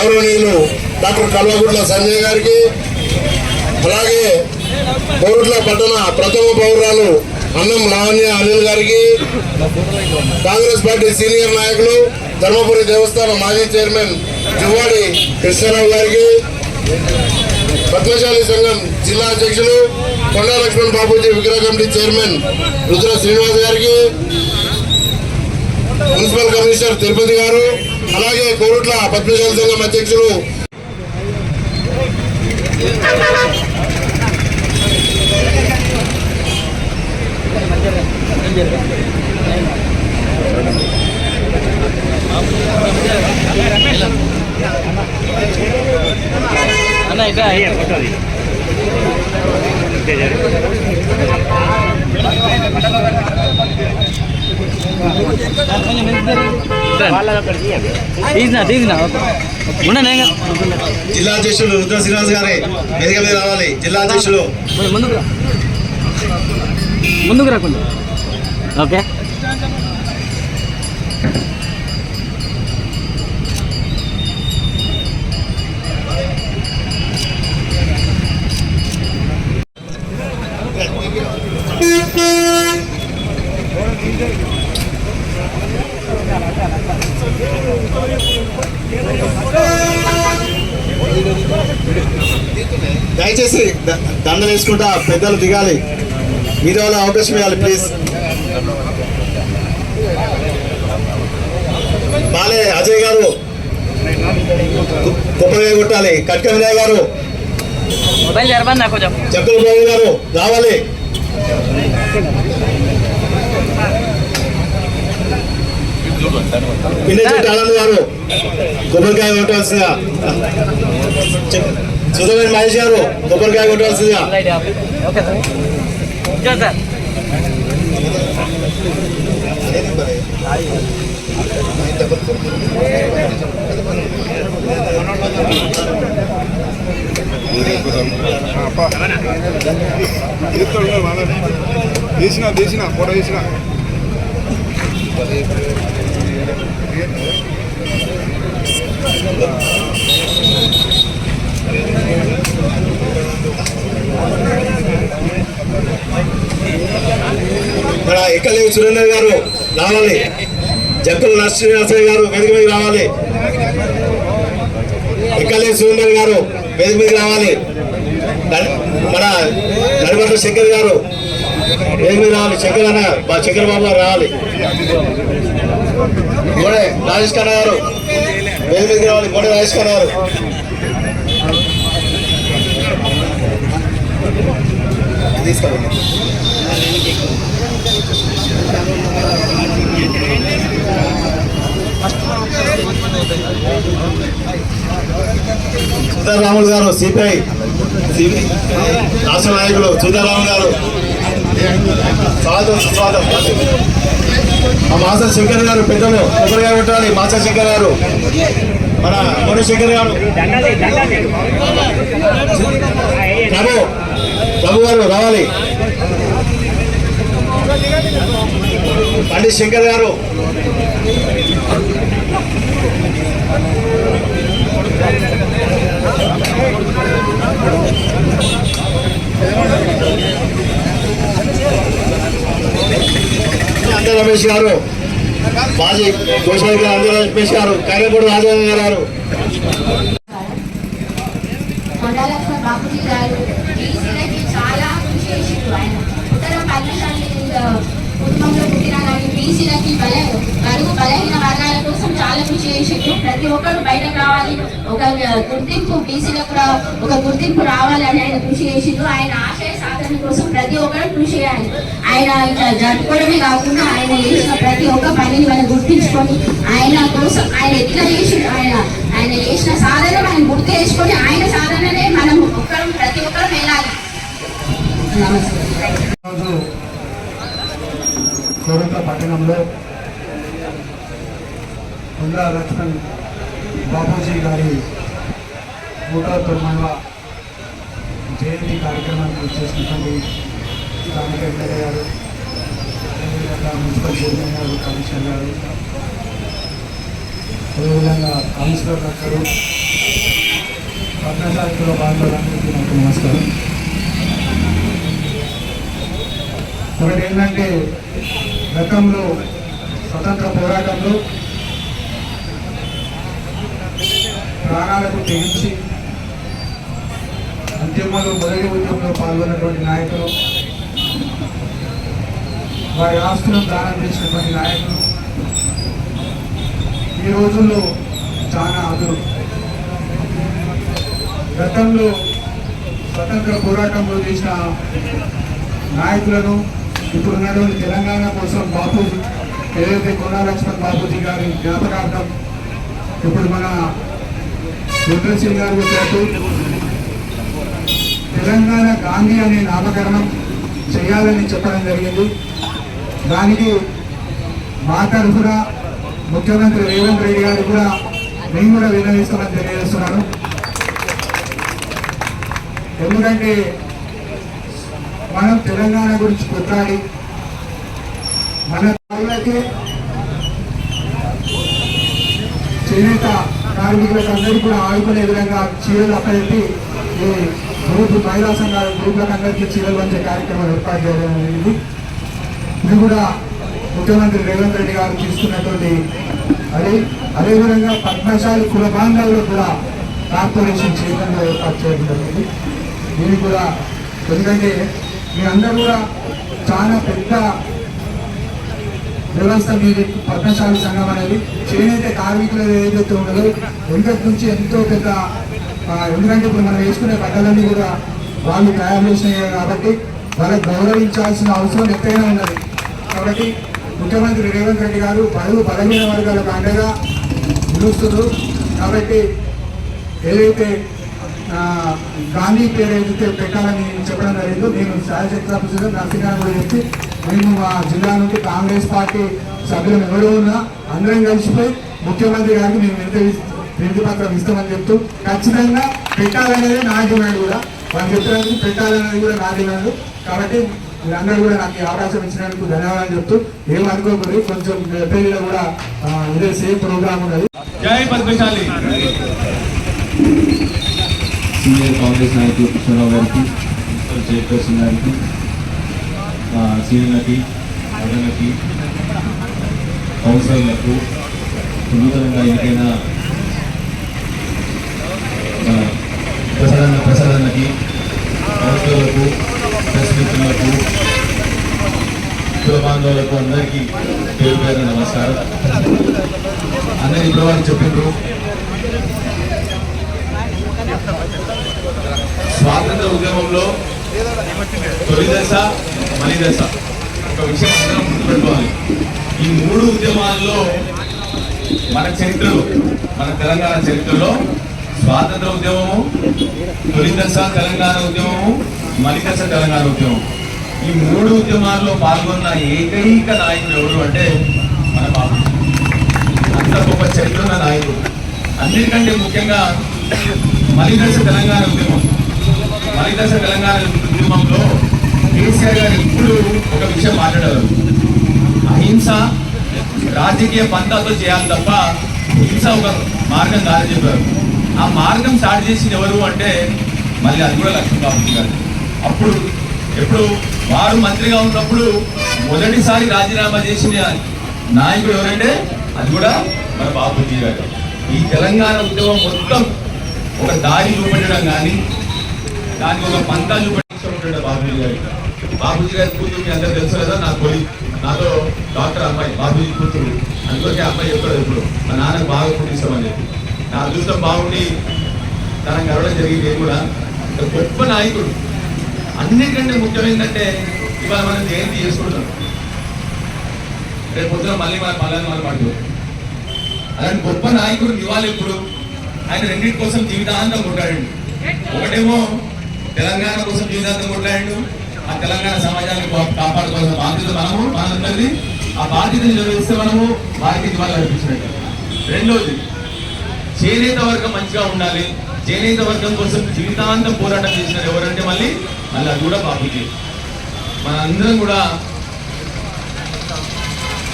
గౌరవనీయులు డాక్టర్ కల్వగుడ్ల సంజయ్ గారికి అలాగే బోరుట్ల పట్టణ ప్రథమ పౌరాలు అన్నం లావణ్య అనిల్ గారికి కాంగ్రెస్ పార్టీ సీనియర్ నాయకులు ధర్మపురి దేవస్థానం మాజీ చైర్మన్ జువ్వాడి కృష్ణారావు గారికి పద్మశాలి సంఘం జిల్లా అధ్యక్షులు కొండా లక్ష్మణ్ బాబుజీ విగ్రహ కమిటీ చైర్మన్ రుద్ర శ్రీనివాస్ గారికి మున్సిపల్ కమిషనర్ తిరుపతి గారు అలాగే కోరుట్ల పద్మశాల సంఘం అధ్యక్షులు. అన్న ఇక్కడ తీసిన జిల్లా అధ్యక్షులు రుద్ర శ్రీనివాస్ గారి వేదిక మీద రావాలి. జిల్లా అధ్యక్షులు. ముందుకు రా. ముందుకు రా కొంచెం ఓకే. దయచేసి దండ వేసుకుంటా పెద్దలు దిగాలి. మీద వాళ్ళ అవకాశం ఇవ్వాలి ప్లీజ్ బాలే అజయ్ గారు. కు- కొబ్బరికాయ కొట్టాలి కట్క వినయ్ గారు. చక్కల బాబు గారు. రావాలి. పిన్ని చెట్టు ఆనంద్ గారు. కొబ్బరికాయ కొట్టాల్సిందిగా. చెప్- మహేష్ గారు కొబ్బరికాయ కొట్టాల్సిందిగా. తీసిన తీసిన ఫోటో తీసిన. మన ఎక్కలేవి సురేందర్ గారు రావాలి. జక్కుల నరసింహాసయ్య గారు వేదిక మీద రావాలి. ఎక్కలేవి సురేందర్ గారు వేదిక మీద రావాలి. మన నడిపట్ల శంకర్ గారు ఏమి మీద రావాలి శంకర్ అన్న మా శంకర్ బాబు గారు రావాలి. గోడే రాజేష్ ఖన్నా గారు. వేదిక మీదకి రావాలి. గోడే రాజేష్ ఖన్నా గారు. తీసుకోండి సుధారాములు గారు సిపిఐ. రాష్ట్ర నాయకులు సుధారాములు గారు. స్వాగతం స్వాగతం మా మాస శంకర్ గారు పెద్దలు. కొబ్బరిగా పెట్టాలి మాస శంకర్ గారు. మన కోడి శంకర్ గారు. ప్రభు ప్రభు గారు రావాలి. పండిత్ శంకర్ గారు. Thank you. రమేష్ గారు. మాజీ గోషాయి గారు రమేష్ గారు కైరపూడి రాజేంద్ర గారు. చాలా కృషి ఆయన. ఉత్తర బీసీలకి బల మరియు బలహీన వర్గాల కోసం చాలా కృషి చేసిండ్రు. ప్రతి ఒక్కరు బయటకు రావాలి. ఒక గుర్తింపు బీసీలకు ఒక గుర్తింపు రావాలని ఆయన కృషి చేసిండు ఆయన ఆశయ సాధన కోసం ప్రతి ఒక్కరు కృషి చేయాలి. ఆయన ఇట్లా జరుపుకోవడమే కాకుండా ఆయన చేసిన ప్రతి ఒక్క పనిని మనం గుర్తించుకొని ఆయన కోసం ఆయన ఎట్లా చేసిండు ఆయన ఆయన చేసిన సాధన మనం గుర్తు చేసుకొని ఆయన సాధననే మనం ఒక్కరం ప్రతి ఒక్కరం వెళ్ళాలి. నమస్తే. ఈరోజు పట్టణంలో కొండా లక్ష్మణ్ బాపూజీ గారి నూట తొమ్మిదవ జయంతి కార్యక్రమానికి వచ్చేసినటువంటి స్థానిక ఎమ్మెల్యే గారు అదేవిధంగా మున్సిపల్ చైర్మన్ గారు కమిషనర్ గారు అదేవిధంగా కౌన్సిలర్ డాక్టరు పద్మశాఖలో పాల్గొనడానికి నాకు నమస్కారం. ఒకటి ఏంటంటే గతంలో స్వతంత్ర పోరాటంలో ప్రాణాలకు తెగించి ఉద్యమంలో మొదటి ఉద్యమంలో పాల్గొన్నటువంటి నాయకులు వారి ఆస్తులను దానం చేసినటువంటి నాయకులు ఈ రోజుల్లో చాలా అదురు. గతంలో స్వతంత్ర పోరాటంలో చేసిన నాయకులను ఇప్పుడు ఉన్నటువంటి తెలంగాణ కోసం బాపూజీ ఏదైతే కొండా లక్ష్మణ్ బాపూజీ గారి జ్ఞాపకార్థం ఇప్పుడు మన రుద్రన్ సింగ్ గారు చెప్పినట్టు తెలంగాణ గాంధీ అనే నామకరణం చేయాలని చెప్పడం జరిగింది. దానికి మా తరఫున ముఖ్యమంత్రి రేవంత్ రెడ్డి గారు కూడా మేము కూడా విన్నవిస్తామని తెలియజేస్తున్నాను. ఎందుకంటే మనం తెలంగాణ గురించి కొట్టాలి మన వాళ్ళకి చేనేత కార్మికులకు అందరికీ కూడా ఆడుకునే విధంగా చీరలు అప్పచెప్పి ఈ గ్రూప్ మహిళా సంఘాల గ్రూపులకు అందరికీ చీరలు వంచే కార్యక్రమం ఏర్పాటు చేయడం జరిగింది. ఇది కూడా ముఖ్యమంత్రి రేవంత్ రెడ్డి గారు తీసుకున్నటువంటి అది. అదేవిధంగా పద్మశాలి కుల బాంధవులు కూడా కార్పొరేషన్ చైర్మన్గా ఏర్పాటు చేయడం జరిగింది. దీనికి కూడా ఎందుకంటే మీరందరూ కూడా చాలా పెద్ద వ్యవస్థ మీది పద్మశాలి సంఘం అనేది. చేనేత కార్మికులు ఏదైతే ఉండదు వెనుకటి నుంచి ఎంతో పెద్ద ఎందుకంటే ఇప్పుడు మనం వేసుకునే బట్టలన్నీ కూడా వాళ్ళు తయారు చేసినాయి కాబట్టి వాళ్ళకి గౌరవించాల్సిన అవసరం ఎంతైనా ఉన్నది. కాబట్టి ముఖ్యమంత్రి రేవంత్ రెడ్డి గారు బడుగు బలహీన వర్గాలకు అండగా నిలుస్తున్నారు. కాబట్టి ఏదైతే గాంధీ పేరు ఏదైతే పెట్టాలని చెప్పడం జరిగిందో నేను శాయశక్తి ఆఫీసర్ నరసింహారావు కూడా చెప్పి మేము మా జిల్లా నుండి కాంగ్రెస్ పార్టీ సభ్యులు ఎవరు ఉన్నా అందరం కలిసిపోయి ముఖ్యమంత్రి గారికి మేము వినతి వినతి పత్రం ఇస్తామని చెప్తూ ఖచ్చితంగా పెట్టాలనేది నా డిమాండ్ కూడా. వాళ్ళు చెప్పినందుకు పెట్టాలనేది కూడా నా డిమాండ్. కాబట్టి మీరందరూ కూడా నాకు ఈ అవకాశం ఇచ్చినందుకు ధన్యవాదాలు చెప్తూ ఏమనుకోకూడదు కొంచెం ఏప్రిల్లో కూడా ఇదే సేమ్ ప్రోగ్రామ్ ఉన్నది. జై పద్మశాలి సీనియర్ కాంగ్రెస్ నాయకులు కృష్ణరావు గారికి మున్సిపల్ చైర్పర్సన్ గారికి సీనియర్లకి ప్రజలకి కౌన్సిలర్లకు నూతనంగా ఎన్నికైన ప్రసాదన్న ప్రసాదన్నకి కౌన్సిలర్లకు ప్రెస్ మిత్రులకు కుల బాంధవులకు అందరికీ పేరు పేరు నమస్కారం. అందరి ఇప్పుడు వారు చెప్పిండ్రు స్వాతంత్ర ఉద్యమంలో తొలి దశ మలి దశ ఒక విషయం అందరం గుర్తుపెట్టుకోవాలి. ఈ మూడు ఉద్యమాల్లో మన చరిత్రలో మన తెలంగాణ చరిత్రలో స్వాతంత్ర ఉద్యమము తొలి దశ తెలంగాణ ఉద్యమము మలి దశ తెలంగాణ ఉద్యమం ఈ మూడు ఉద్యమాల్లో పాల్గొన్న ఏకైక నాయకుడు ఎవరు అంటే మన బాబు. అంత గొప్ప చరిత్ర ఉన్న నాయకుడు. అన్నిటికంటే ముఖ్యంగా మలిదశ తెలంగాణ ఉద్యమం. మలిదశ తెలంగాణ ఉద్యమంలో కేసీఆర్ గారు ఎప్పుడు ఒక విషయం మాట్లాడారు అహింస రాజకీయ పంతాతో చేయాలి తప్ప హింస ఒక మార్గం దారి చెప్పారు. ఆ మార్గం స్టార్ట్ చేసింది ఎవరు అంటే మళ్ళీ అది కూడా లక్ష్మీబాబు గారు. అప్పుడు ఎప్పుడు వారు మంత్రిగా ఉన్నప్పుడు మొదటిసారి రాజీనామా చేసిన నాయకుడు ఎవరంటే అది కూడా మన బాపూజీ గారు. ఈ తెలంగాణ ఉద్యమం మొత్తం ఒక దారి చూపెట్టడం కానీ దానికి ఒక పంతా చూపించాడు బాబుజీ గారు. బాబుజీ గారి కూతురు మీ అందరూ తెలుసు కదా నా కొలి నాతో డాక్టర్ అమ్మాయి బాబుజీ కూతురు. అందులోకి అమ్మాయి చెప్తాడు ఇప్పుడు మా నాన్నకు బాగా పుట్టిస్తామని చెప్పి. నా అదృష్టం బాగుండి తన గడవడం జరిగింది నేను కూడా. గొప్ప నాయకుడు. అన్నిటికంటే ముఖ్యమైందంటే ఇవాళ మనం జయంతి చేసుకుంటున్నాం. రేపు పొద్దున మళ్ళీ మన పల్లెని మనం పడుతుంది అలాంటి గొప్ప నాయకుడు ఇవ్వాలి ఇప్పుడు ఆయన రెండింటి కోసం జీవితాంతం కొట్లాడండి ఒకటేమో తెలంగాణ కోసం జీవితాంతం కొట్లాడు ఆ తెలంగాణ సమాజాన్ని కాపాడుకోవాల్సిన బాధ్యత మనము మనందరిది ఆ బాధ్యతను నిర్వహిస్తే మనము వారికి ఇవాళ అనిపించినట్టు రెండోది చేనేత వర్గం మంచిగా ఉండాలి. చేనేత వర్గం కోసం జీవితాంతం పోరాటం చేసినారు ఎవరంటే మళ్ళీ మళ్ళీ అది కూడా బాబుజీ మన అందరం కూడా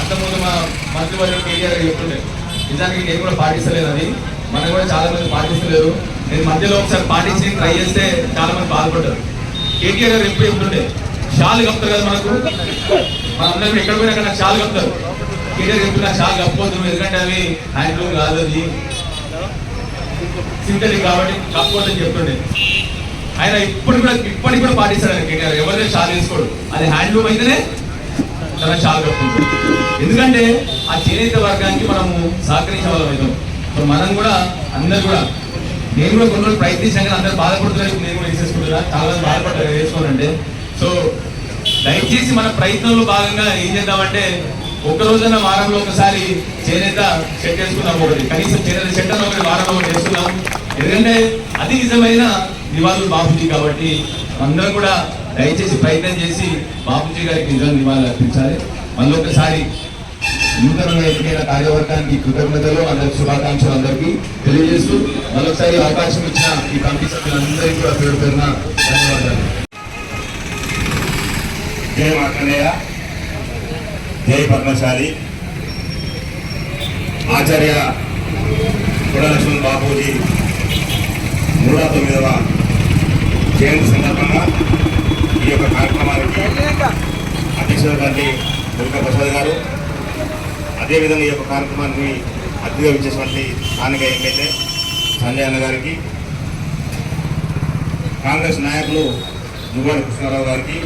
అంతకుముందు మా మంత్రివర్గం కేటీఆర్ గారు చెప్తుండే నిజానికి నేను కూడా పాటిస్తలేదు అది మనం కూడా చాలా మంది పాటిస్తలేరు. నేను మధ్యలో ఒకసారి పాటించి ట్రై చేస్తే చాలా మంది బాధపడ్డారు. కేటీఆర్ గారు ఎప్పుడు చెప్తుండే షాల్ కప్తారు కదా మనకు? మన అందరం ఎక్కడ పోయినా అక్కడ షాల్ కప్తారు కేటీఆర్ చెప్తున్నా షాల్ కప్పవద్దు ఎందుకంటే అవి హ్యాండ్లూమ్ కాదు అది. సింథటిక్ కాబట్టి కప్పవద్దని చెప్తుండే. ఆయన ఇప్పుడు కూడా ఇప్పటికి కూడా పాటిస్తాడు ఆయన కేటీఆర్ ఎవరైనా షాల్ వేసుకోడు. అది హ్యాండ్లూమ్ అయితేనే తన షాల్ కప్పుకుంటాడు ఎందుకంటే ఆ చేనేత వర్గానికి మనము సహకరించే వాళ్ళం మనం కూడా అందరు కూడా నేను కూడా కొన్ని రోజులు ప్రయత్నించాను కానీ అందరూ బాధపడుతున్నారు. నేను కూడా వేసేసుకుంటున్నా. చాలా మంది బాధపడ్డారు వేసుకోవాలంటే. సో దయచేసి మన ప్రయత్నంలో భాగంగా ఏం చేద్దామంటే ఒక రోజున వారంలో ఒకసారి చేనేత సెట్ చేసుకుందాం ఒకటి. కనీసం చేనేత సెట్ అన్న ఒకటి వారంలో ఒకటి వేసుకుందాం ఎందుకంటే అది నిజమైన నివాళులు బాబుజీ కాబట్టి అందరం కూడా దయచేసి ప్రయత్నం చేసి బాబుజీ గారికి నిజంగా నివాళులు అర్పించాలి. మళ్ళీ ఒకసారి నూతనంగా ఎన్నికైన కార్యవర్గానికి కృతజ్ఞతలు అందరికి శుభాకాంక్షలు అందరికీ తెలియజేస్తూ మరొకసారి అవకాశం ఇచ్చిన ఈ కమిటీ సభ్యులందరికీ కూడా పేరు పేరున ధన్యవాదాలు. జయ మార్కండేయ జయ పద్మశాలి. ఆచార్య కుడలక్ష్మణ్ బాబూజీ నూట తొమ్మిదవ జయంతి సందర్భంగా ఈ యొక్క కార్యక్రమానికి అధ్యక్షుడు గారిని దుర్గా ప్రసాద్ గారు అదేవిధంగా ఈ యొక్క కార్యక్రమాన్ని అతిథిగా ఇచ్చేటువంటి స్థానిక ఎమ్మెల్యే సంజయ్ అన్న గారికి కాంగ్రెస్ నాయకులు దువ్వాడి కృష్ణారావు గారికి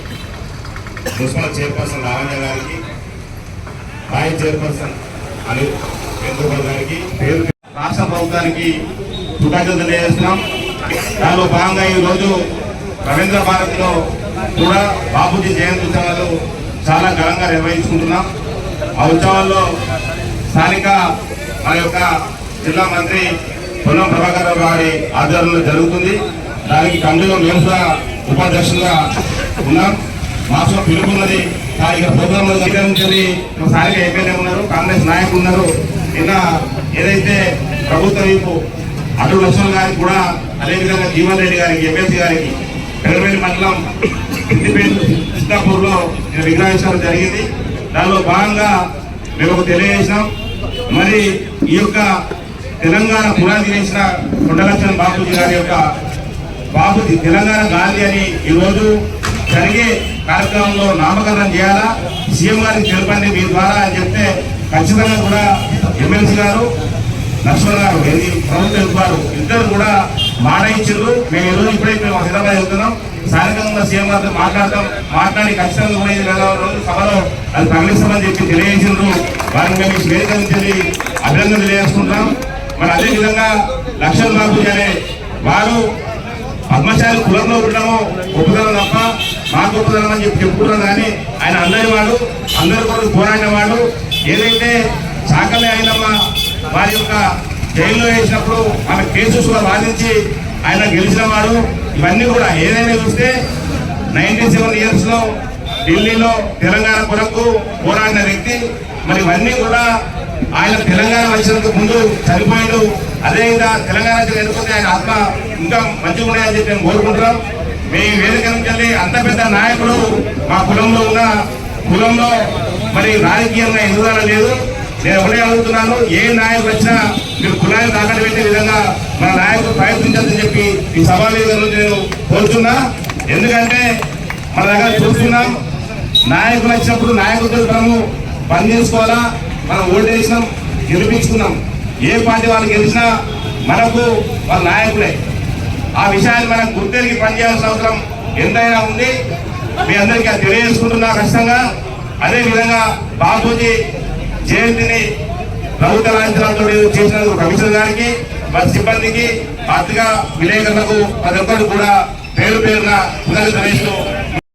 మున్సిపల్ చైర్పర్సన్ లావణ్య గారికి బాయ్ చైర్పర్సన్ అని చంద్రబాబు గారికి పేరు రాష్ట్ర ప్రభుత్వానికి కృతజ్ఞతలు తెలియజేస్తున్నాం. దానిలో భాగంగా ఈ రోజు రవీంద్ర భారత్లో కూడా బాపూజీ జయంతి ఉత్సవాలు చాలా ఘనంగా నిర్వహించుకుంటున్నాం. ఆ ఉత్సవాల్లో స్థానిక మన యొక్క జిల్లా మంత్రి పొన్నం ప్రభాకర్ గారి ఆధ్వర్యంలో జరుగుతుంది. దానికి కమిటీలో మేము కూడా ఉపాధ్యక్షులుగా ఉన్నాం. మాసం పిలుపున్నది స్థానిక ప్రోగ్రాంలో దగ్గరించి స్థానిక ఎమ్మెల్యే ఉన్నారు కాంగ్రెస్ నాయకులు ఉన్నారు. నిన్న ఏదైతే ప్రభుత్వ వైపు అటు లక్ష్మణ్ గారికి కూడా అదేవిధంగా జీవన్ రెడ్డి గారికి ఎమ్మెల్సీ గారికి పెరవేలి మండలం సిద్దిపేట కృష్ణాపూర్లో విగ్రహించడం జరిగింది. దానిలో భాగంగా మేము ఒక తెలియజేసినాం. మరి ఈ యొక్క తెలంగాణ పునాది చేసిన కొండలక్ష్మణ్ బాపూజీ గారి యొక్క బాపూజీ తెలంగాణ గాంధీ అని ఈరోజు జరిగే కార్యక్రమంలో నామకరణం చేయాలా? సీఎం గారికి తెలపండి మీ ద్వారా అని చెప్తే ఖచ్చితంగా కూడా ఎమ్మెల్సీ గారు లక్ష్మణ్ గారు ఇది ప్రభుత్వ వారు ఇద్దరు కూడా మాట ఇచ్చారు మేము ఈరోజు ఇప్పుడే మేము హైదరాబాద్ వెళ్తున్నాం. స్థానికంగా సీఎం గారితో మాట్లాడతాం. మాట్లాడి ఖచ్చితంగా కూడా ఇది రోజు సభలో అది ప్రకటిస్తామని చెప్పి తెలియజేసిండ్రు. వారికి మేము ఈ వేదిక నుంచి అభినందన తెలియజేసుకుంటాం మరి అదేవిధంగా లక్ష్మణ్ బాబు అనే వారు పద్మశాలి కులంలో ఉండడము గొప్పదనం తప్ప మా గొప్పదనం అని చెప్పి చెప్పుకుంటున్నాం కానీ ఆయన అందరి వాడు అందరి కొరకు పోరాడిన వాడు. ఏదైతే చాకలే అయినమ్మ వారి యొక్క జైల్లో వేసినప్పుడు ఆమె కేసు కూడా వాదించి ఆయన గెలిచిన వాడు. ఇవన్నీ కూడా ఏదైనా చూస్తే నైన్టీ సెవెన్ ఇయర్స్లో ఢిల్లీలో తెలంగాణ కొరకు పోరాడిన వ్యక్తి. మరి ఇవన్నీ కూడా ఆయన తెలంగాణ వచ్చినందుకు ముందు చనిపోయాడు. అదేవిధంగా తెలంగాణ నుంచి ఆయన ఆత్మ ఇంకా మంచిగా ఉన్నాయని చెప్పి మేము కోరుకుంటున్నాం. మేము వేదిక నుంచి వెళ్ళి అంత పెద్ద నాయకుడు మా కులంలో ఉన్న కులంలో మరి రాజకీయంగా ఎదుగుదల లేదు. నేను ఒకటే అడుగుతున్నాను ఏ నాయకుడు వచ్చినా మీరు కులాన్ని తాకట్టు పెట్టే విధంగా మన నాయకుడు ప్రయత్నించాలని చెప్పి ఈ సమావేశంలో నేను కోరుతున్నా. ఎందుకంటే మన దగ్గర చూస్తున్నాం నాయకులు వచ్చినప్పుడు నాయకులతో మనము పని చేసుకోవాలా మనం ఓటు వేసినాం గెలిపించుకున్నాం. ఏ పార్టీ వాళ్ళు గెలిచినా మనకు వాళ్ళ నాయకులే. ఆ విషయాన్ని మనం గుర్తెరిగి పనిచేయాల్సిన అవసరం ఎంతైనా ఉంది. మీ అందరికీ అది తెలియజేసుకుంటున్నా ఖచ్చితంగా. అదే విధంగా బాబూజీ జయంతిని ప్రభుత్వ లాంఛనాలతో చేసినందుకు కమిషనర్ గారికి వారి సిబ్బందికి ఆర్థిక విలేకరులకు ప్రతి ఒక్కరు కూడా పేరు పేరున కృతజ్ఞతలు